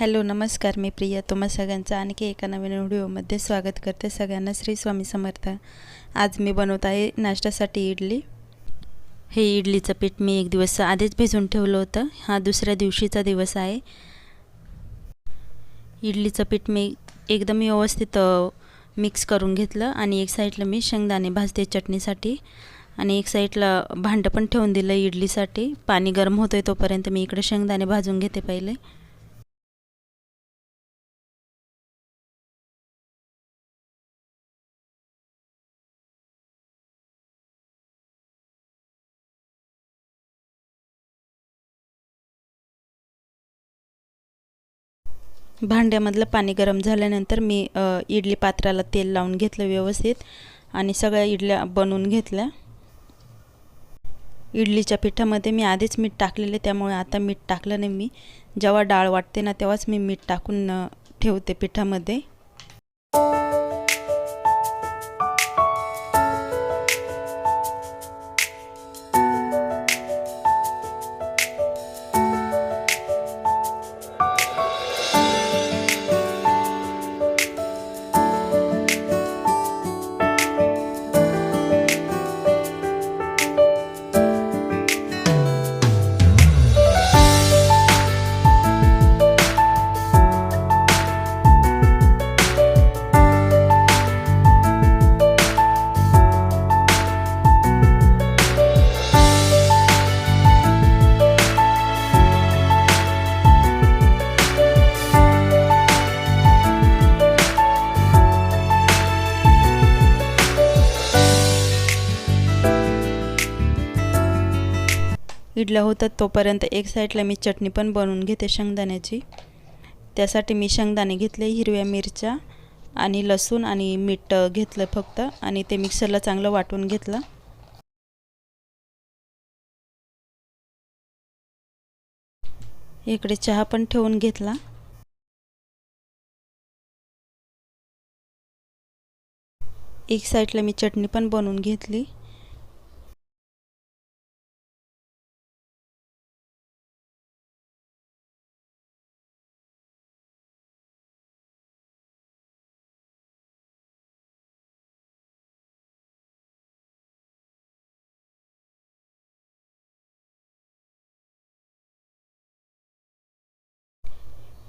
Hello नमस्कार मी प्रिया. तुम्हा सगळ्यांचं आणखी एका नवीन व्हिडिओमध्ये स्वागत करते सगळ्यांना श्री स्वामी समर्थ. आज मी बनवत आहे नाश्त्यासाठी इडली. हे इडलीचं पीठ मी एक दिवस आधीच भिजवून ठेवलं होतं. हा दुसऱ्या दिवशीचा दिवस आहे. इडलीचं पीठ मी एकदम व्यवस्थित मिक्स करून घेतलं आणि एक साईडला मी शेंगदाणे भाजते चटणीसाठी आणि एक साईडला भांडं पण ठेवून दिलं इडलीसाठी. पाणी गरम होतं आहे तोपर्यंत मी इकडे शेंगदाणे भाजून घेते पहिले. भांड्यामधलं पाणी गरम झाल्यानंतर मी इडली पात्राला तेल लावून घेतलं व्यवस्थित आणि सगळ्या इडल्या बनवून घेतल्या. इडलीच्या पिठामध्ये मी आधीच मीठ टाकलेले त्यामुळे आता मीठ टाकलं नाही मी. जेव्हा डाळ वाटते ना तेव्हाच मी मीठ टाकून ठेवते पिठामध्ये. इडल्या होतात तोपर्यंत एक साईडला मी चटणी पण बनवून घेते शेंगदाण्याची. त्यासाठी मी शेंगदाणे घेतले हिरव्या मिरच्या आणि लसूण आणि मीठ घेतलं फक्त आणि ते मिक्सरला चांगलं वाटून घेतलं. इकडे चहा पण ठेवून घेतला. एक साईडला मी चटणी पण बनवून घेतली.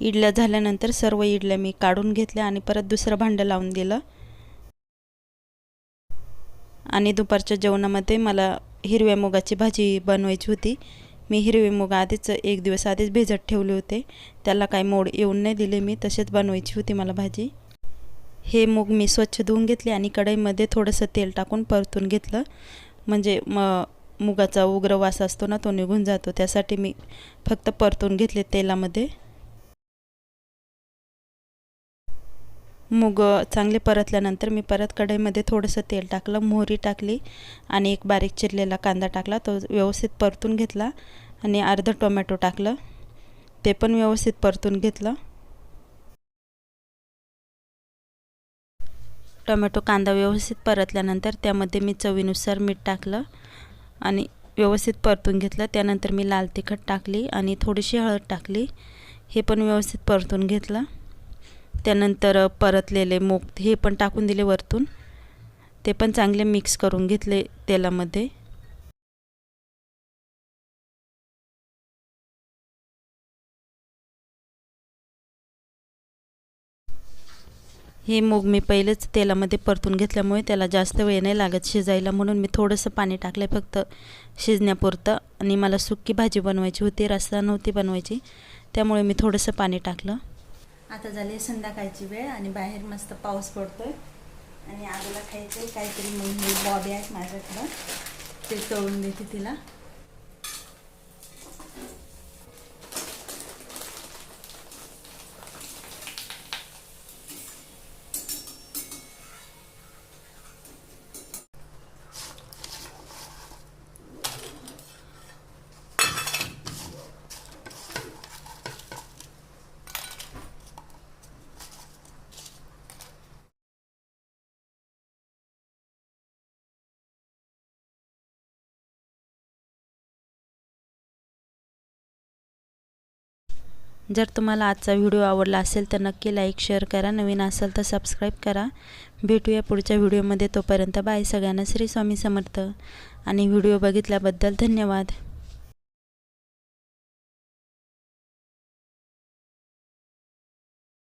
इडल्या झाल्यानंतर सर्व इडल्या मी काढून घेतल्या आणि परत दुसरं भांडं लावून दिलं. आणि दुपारच्या जेवणामध्ये मला हिरव्या मुगाची भाजी बनवायची होती. मी हिरवे मुग आधीच एक दिवस आधीच भिजत ठेवले होते. त्याला काही मोड येऊन नाही दिले मी तसेच बनवायची होती मला भाजी. हे मूग मी स्वच्छ धुवून घेतले आणि कढईमध्ये थोडंसं तेल टाकून परतून घेतलं. म्हणजे म मुगाचा उग्र वास असतो ना तो निघून जातो. त्यासाठी मी फक्त परतून घेतले तेलामध्ये. मूग चांगले परतल्यानंतर मी परत कढईमध्ये थोडंसं तेल टाकलं मोहरी टाकली आणि एक बारीक चिरलेला कांदा टाकला तो व्यवस्थित परतून घेतला आणि अर्धं टोमॅटो टाकलं ते पण व्यवस्थित परतून घेतलं. टोमॅटो कांदा व्यवस्थित परतल्यानंतर त्यामध्ये मी चवीनुसार मीठ टाकलं आणि व्यवस्थित परतून घेतलं. त्यानंतर मी लाल तिखट टाकली आणि थोडीशी हळद टाकली हे पण व्यवस्थित परतून घेतलं. त्यानंतर परतलेले मूग हे पण टाकून दिले वरतून. ते पण चांगले मिक्स करून घेतले तेलामध्ये. हे मूग मी पहिलेच तेलामध्ये परतून घेतल्यामुळे त्याला जास्त वेळ नाही लागत शिजायला म्हणून मी थोडंसं पाणी टाकलं फक्त शिजण्यापुरतं. आणि मला सुक्की भाजी बनवायची होती रस्सा नव्हती बनवायची त्यामुळे मी थोडंसं पाणी टाकलं. आता झाली संध्याकाळची वेळ आणि बाहेर मस्त पाऊस पडतोय. आणि आगोला खायचं काहीतरी मग बॉबी आहेत माझ्याकडं. ते तळून देते तिला. जर तुम्हाला आजचा व्हिडिओ आवडला असेल तर नक्की लाईक शेअर करा. नवीन असेल तर सबस्क्राईब करा. भेटूया पुढच्या व्हिडिओमध्ये. तोपर्यंत बाय सगळ्यांना. श्री स्वामी समर्थ. आणि व्हिडिओ बघितल्याबद्दल धन्यवाद.